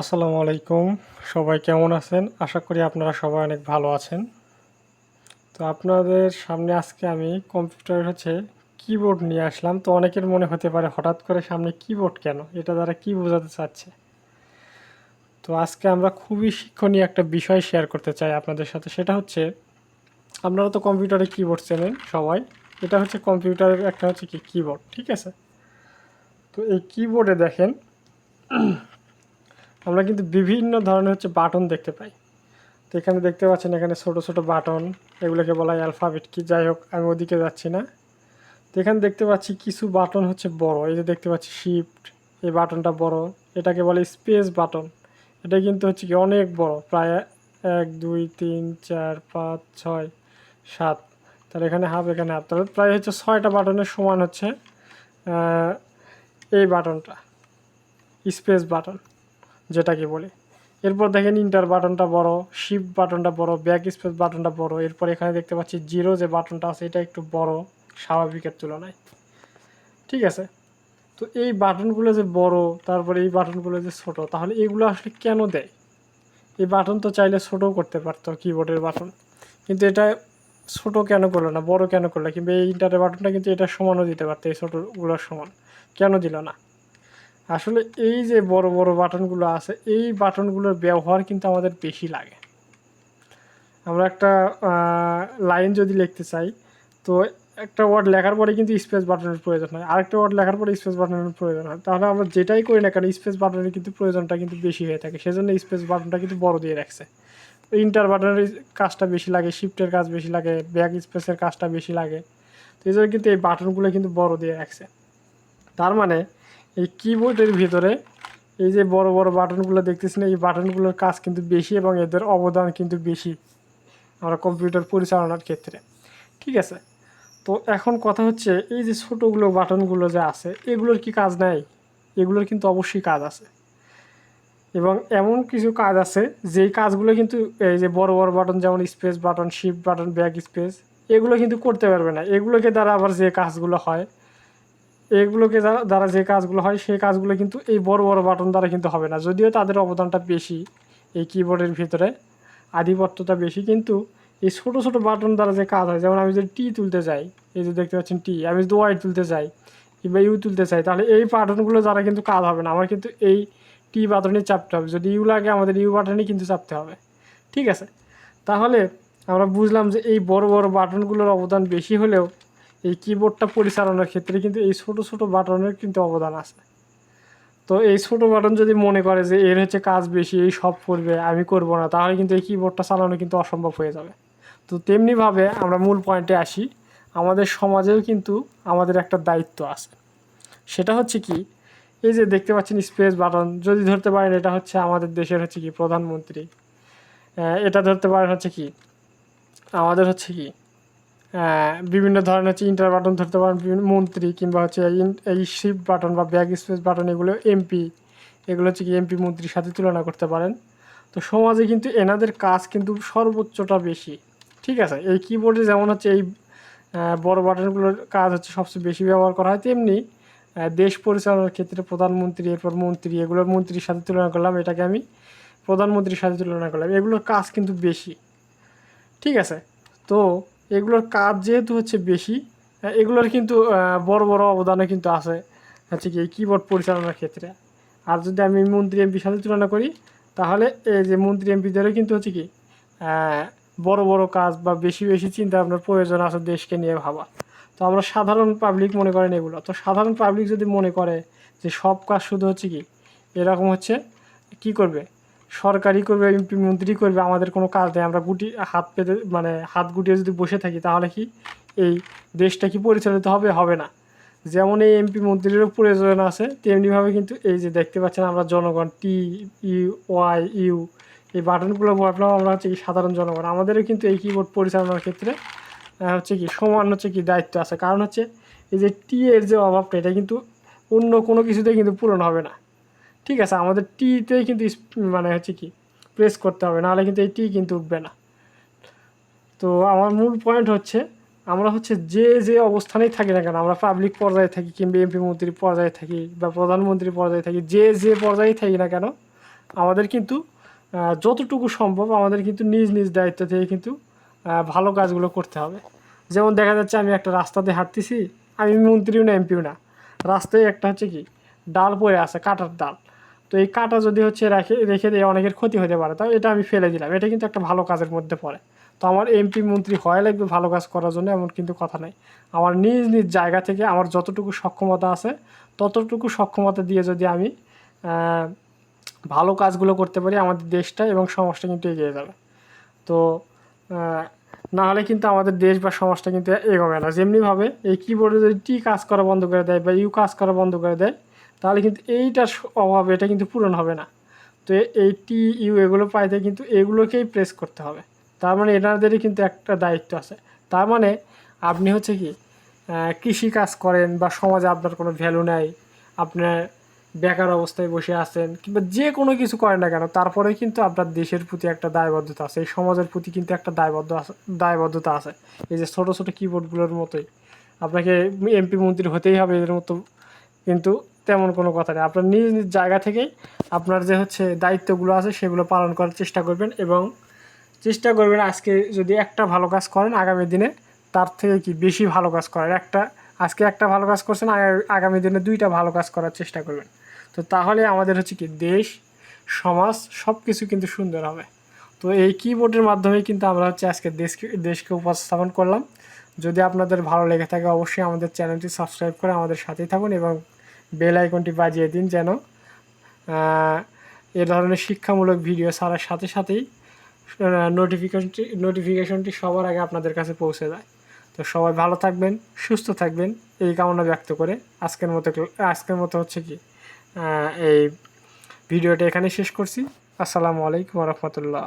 আসসালামু আলাইকুম। সবাই কেমন আছেন? আশা করি আপনারা সবাই অনেক ভালো আছেন। তো আপনাদের সামনে আজকে আমি কম্পিউটার হচ্ছে কিবোর্ড নিয়ে আসলাম। তো অনেকের মনে হতে পারে হঠাৎ করে সামনে কিবোর্ড কেন? এটা দ্বারা কি বোঝাতে চাচ্ছে? তো আজকে আমরা খুবই শিক্ষণীয় একটা বিষয় শেয়ার করতে চাই আপনাদের সাথে। সেটা হচ্ছে, আপনারা তো কম্পিউটারে কিবোর্ড চেনেন সবাই। এটা হচ্ছে কম্পিউটারের একটা হচ্ছে কি? কিবোর্ড, ঠিক আছে? তো এই কিবোর্ডে দেখেন আমরা কিন্তু বিভিন্ন ধরনের হচ্ছে বাটন দেখতে পাই। তো এখানে দেখতে পাচ্ছেন এখানে ছোট ছোট বাটন, এগুলোকে বলা হয় অ্যালফাবেট কি যাই হোক, আমি ওদিকে যাচ্ছি না। তো এখানে দেখতে পাচ্ছি কিছু বাটন হচ্ছে বড়। এই যে দেখতে পাচ্ছি শিফট এই বাটনটা বড়। এটাকে বলে স্পেস বাটন। এটা কিন্তু হচ্ছে কি অনেক বড়, প্রায় এক, দুই, তিন, চার, পাঁচ, ছয়, সাত। তাহলে এখানে হাফ এখানে হাফ তাহলে প্রায় হচ্ছে ছয়টা বাটনের সমান হচ্ছে এই বাটনটা স্পেস বাটন। যেটাকে বলে। এরপর দেখেন ইন্টার বাটনটা বড় শিফট বাটনটা বড় ব্যাক স্পেস বাটনটা বড়। এরপর এখানে দেখতে পাচ্ছি জিরো যে বাটনটা আছে, এটা একটু বড়, স্বাভাবিকের তুলনায়। ঠিক আছে? তো এই বাটনগুলো যে বড়, তারপরে এই বাটনগুলো যে ছোট, তাহলে এগুলো আসলে কেন দেয়? এই বাটন তো চাইলে ছোটও করতে পারতো কিবোর্ডের বাটন কিন্তু এটা ছোট কেন করল না, বড় কেন করল? কিংবা এই ইন্টারের বাটনটা কিন্তু এটা সমানও দিতে পারতো, এই ছোটোগুলোর সমান। কেন দিল না? আসলে এই যে বড় বড় বাটনগুলো আছে, এই বাটনগুলোর ব্যবহার কিন্তু আমাদের বেশি লাগে। আমরা একটা লাইন যদি লিখতে চাই, তো একটা ওয়ার্ড লেখার পরে কিন্তু স্পেস বাটনের প্রয়োজন হয়। আরেকটা ওয়ার্ড লেখার পরে স্পেস বাটনের প্রয়োজন হয়। তাহলে আমরা যেটাই করি না কেন, স্পেস বাটনের কিন্তু প্রয়োজনটা কিন্তু বেশি হয়ে থাকে। সেজন্য স্পেস বাটনটা কিন্তু বড় দিয়ে রাখছে। ইন্টার বাটনের কাজটা বেশি লাগে, শিফটের কাজ বেশি লাগে, ব্যাক স্পেসের কাজটা বেশি লাগে। তো এই জন্য কিন্তু এই বাটনগুলো কিন্তু বড় দিয়ে রাখছে। তার মানে এই কিবোর্ডের ভিতরে এই যে বড় বড় বাটনগুলো দেখতেছেন, এই বাটনগুলোর কাজ কিন্তু বেশি এবং এদের অবদান কিন্তু বেশি আমরা কম্পিউটার পরিচালনার ক্ষেত্রে। ঠিক আছে? তো এখন কথা হচ্ছে এই যে ছোটোগুলো বাটনগুলো যে আছে, এগুলোর কি কাজ নাই? এগুলোর কিন্তু অবশ্যই কাজ আছে। এবং এমন কিছু কাজ আছে, যেই কাজগুলো কিন্তু এই যে বড় বড় বাটন যেমন space button shift button back space এগুলো কিন্তু করতে পারবে না। এগুলোকে দ্বারা আবার যে কাজগুলো হয় এগুলোকে দ্বারা দ্বারা যে কাজগুলো হয় সেই কাজগুলো কিন্তু এই বড় বড় বাটন দ্বারা কিন্তু হবে না। যদিও তাদের অবদানটা বেশি এই কিবোর্ডের ভিতরে, আধিপত্যটা বেশি, কিন্তু এই ছোটো ছোটো বাটন দ্বারা যে কাজ হয়, যেমন আমি যদি টি তুলতে চাই, এই যে দেখতে পাচ্ছেন টি আমি যদি ওয়াই তুলতে চাই কিংবা ইউ তুলতে চাই, তাহলে এই বাটনগুলো দ্বারা কিন্তু কাজ হবে না। আমার কিন্তু এই টি বাটনে চাপতে হবে। যদি ইউ লাগে, আমাদের ইউ বাটনে কিন্তু চাপতে হবে। ঠিক আছে? তাহলে আমরা বুঝলাম যে এই বড় বড় বাটনগুলোর অবদান বেশি হলেও এই কিবোর্ডটা পরিচালনার ক্ষেত্রে কিন্তু এই ছোট ছোট বাটনের কিন্তু অবদান আছে। তো এই ছোট বাটন যদি মনে করে যে এর হচ্ছে কাজ বেশি, এই সব করবে, আমি করব না, তাহলে কিন্তু এই কিবোর্ডটা চালানো কিন্তু অসম্ভব হয়ে যাবে। তো তেমনিভাবে আমরা মূল পয়েন্টে আসি, আমাদের সমাজেও কিন্তু আমাদের একটা দায়িত্ব আছে। সেটা হচ্ছে কি, এই যে দেখতে পাচ্ছেন স্পেস বাটন, যদি ধরতে পারেন এটা হচ্ছে আমাদের দেশের হচ্ছে কি, প্রধানমন্ত্রী। এটা ধরতে পারেন হচ্ছে কি, আমাদের হচ্ছে কি বিভিন্ন ধরনের হচ্ছে ইন্টার বাটন ধরতে পারেন, বিভিন্ন মন্ত্রী কিংবা হচ্ছে এই শিফট বাটন বা ব্যাক স্পেস বাটন এগুলো এমপি এগুলো হচ্ছে কি এমপি মন্ত্রীর সাথে তুলনা করতে পারেন। তো সমাজে কিন্তু এনাদের কাজ কিন্তু সর্বোচ্চটা বেশি, ঠিক আছে? এই কিবোর্ডে যেমন হচ্ছে এই বড় বাটনগুলোর কাজ হচ্ছে সবচেয়ে বেশি ব্যবহার করা হয়, তেমনি দেশ পরিচালনার ক্ষেত্রে প্রধানমন্ত্রী, এরপর মন্ত্রী, এগুলোর মন্ত্রীর সাথে তুলনা করলাম, এটাকে আমি প্রধানমন্ত্রীর সাথে তুলনা করলাম। এগুলোর কাজ কিন্তু বেশি, ঠিক আছে? তো এগুলোর কাজ যেহেতু হচ্ছে বেশি এগুলোর কিন্তু বড় বড় অবদানও কিন্তু আছে হচ্ছে কি কিবোর্ড পরিচালনার ক্ষেত্রে। আর যদি আমি মন্ত্রী এমপির সাথে তুলনা করি, তাহলে এই যে মন্ত্রী এমপিদেরও কিন্তু হচ্ছে কি বড় বড় কাজ বা বেশি বেশি চিন্তা ভাবনার প্রয়োজন আছে দেশকে নিয়ে ভাবা। তো আমরা সাধারণ পাবলিক মনে করেন এগুলো। তো সাধারণ পাবলিক যদি মনে করে যে সব কাজ শুধু হচ্ছে কি, এরকম হচ্ছে, কি করবে? সরকারি করবে এমপি মন্ত্রী করবে, আমাদের কোনো কাজ নেই। আমরা গুটি, হাত পেতে মানে হাত গুটিয়ে যদি বসে থাকি, তাহলে কি এই দেশটা কি পরিচালিত হবে? হবে না। যেমন এই এমপি মন্ত্রীরও প্রয়োজন আছে, তেমনিভাবে কিন্তু এই যে দেখতে পাচ্ছেন আমরা জনগণ টি ইউ ওয়াই ইউ এই বাটনগুলো বললাম আমরা হচ্ছে কি সাধারণ জনগণ। আমাদেরও কিন্তু এই কিবোর্ড পরিচালনার ক্ষেত্রে হচ্ছে কি সমান হচ্ছে কি দায়িত্ব আছে। কারণ হচ্ছে এই যে টি এর যে অভাবটা, এটা কিন্তু অন্য কোনো কিছুতেই কিন্তু পূরণ হবে না। ঠিক আছে, আমাদের টিতেই কিন্তু মানে হচ্ছে কি প্রেস করতে হবে, নাহলে কিন্তু এই টি কিন্তু উঠবে না। তো আমার মূল পয়েন্ট হচ্ছে, আমরা হচ্ছে যে যে অবস্থানেই থাকি না কেন, আমরা পাবলিক পর্যায়ে থাকি কিংবা এমপি মন্ত্রী পর্যায়ে থাকি বা প্রধানমন্ত্রী পর্যায়ে থাকি, যে যে পর্যায়ে থাকি না কেন, আমাদের কিন্তু যতটুকু সম্ভব আমাদের কিন্তু নিজ নিজ দায়িত্ব থেকে কিন্তু ভালো কাজগুলো করতে হবে। যেমন দেখা যাচ্ছে আমি একটা রাস্তাতে হাঁটতেছি, আমি মন্ত্রীও না এমপিও না। রাস্তায় একটা হচ্ছে কি, ডাল পড়ে আছে, কাটার ডাল। তো এই কাটা যদি হচ্ছে রেখে রেখে দিয়ে, অনেকের ক্ষতি হতে পারে। তাও এটা আমি ফেলে দিলাম। এটা কিন্তু একটা ভালো কাজের মধ্যে পড়ে। তো আমার এমপি মন্ত্রী হয় লাগবে ভালো কাজ করার জন্য, এমন কিন্তু কথা নাই। আমার নিজ নিজ জায়গা থেকে আমার যতটুকু সক্ষমতা আছে, ততটুকু সক্ষমতা দিয়ে যদি আমি ভালো কাজগুলো করতে পারি, আমাদের দেশটা এবং সমাজটা কিন্তু এগিয়ে যাবে। তো না হলে কিন্তু আমাদের দেশ বা সমাজটা কিন্তু এগোবে না। যেমনিভাবে এই কিবোর্ডে যদি টি কাজ করা বন্ধ করে দেয় বা ইউ কাজ করা বন্ধ করে দেয় তাহলে কিন্তু এইটার অভাব, এটা কিন্তু পূরণ হবে না। তো এই টি ইউ এগুলো পাইতে কিন্তু এগুলোকেই প্রেস করতে হবে। তার মানে এনাদেরই কিন্তু একটা দায়িত্ব আছে। তার মানে আপনি হচ্ছে কি কৃষি কাজ করেন বা সমাজে আপনার কোনো ভ্যালু নাই আপনার বেকার অবস্থায় বসে আছেন কিংবা যে কোনো কিছু করেন না কেন তারপরে কিন্তু আপনার দেশের প্রতি একটা দায়বদ্ধতা আছে, এই সমাজের প্রতি কিন্তু একটা দায়বদ্ধ আছে, দায়বদ্ধতা আছে। এই যে ছোটো ছোটো কিবোর্ডগুলোর মতোই, আপনাকে এমপি মন্ত্রী হতেই হবে এদের মতো, কিন্তু তেমন কোনো কথা নেই। আপনার নিজ নিজ জায়গা থেকেই আপনার যে হচ্ছে দায়িত্বগুলো আছে সেগুলো পালন করার চেষ্টা করবেন এবং চেষ্টা করবেন আজকে যদি একটা ভালো কাজ করেন আগামী দিনে, তার থেকে কি বেশি ভালো কাজ করার? একটা, আজকে একটা ভালো কাজ করছেন, আগামী দিনে দুইটা ভালো কাজ করার চেষ্টা করবেন। তো তাহলে আমাদের হচ্ছে কি দেশ, সমাজ সব কিছু কিন্তু সুন্দর হবে। তো এই কিবোর্ডের মাধ্যমে কিন্তু আমরা হচ্ছে আজকে দেশকে দেশকে উপস্থাপন করলাম। যদি আপনাদের ভালো লেগে থাকে অবশ্যই আমাদের চ্যানেলটি সাবস্ক্রাইব করে আমাদের সাথেই থাকুন এবং বেল আইকনটি বাজিয়ে দিন যেন এ ধরনের শিক্ষামূলক ভিডিও ছাড়ার সাথে সাথেই নোটিফিকেশনটি নোটিফিকেশনটি সবার আগে আপনাদের কাছে পৌঁছে যায়। তো সবাই ভালো থাকবেন, সুস্থ থাকবেন, এই কামনা ব্যক্ত করে আজকের মতো আজকের মতো হচ্ছে কি এই ভিডিওটা এখানে শেষ করছি। আসসালামু আলাইকুম রহমতুল্লাহ।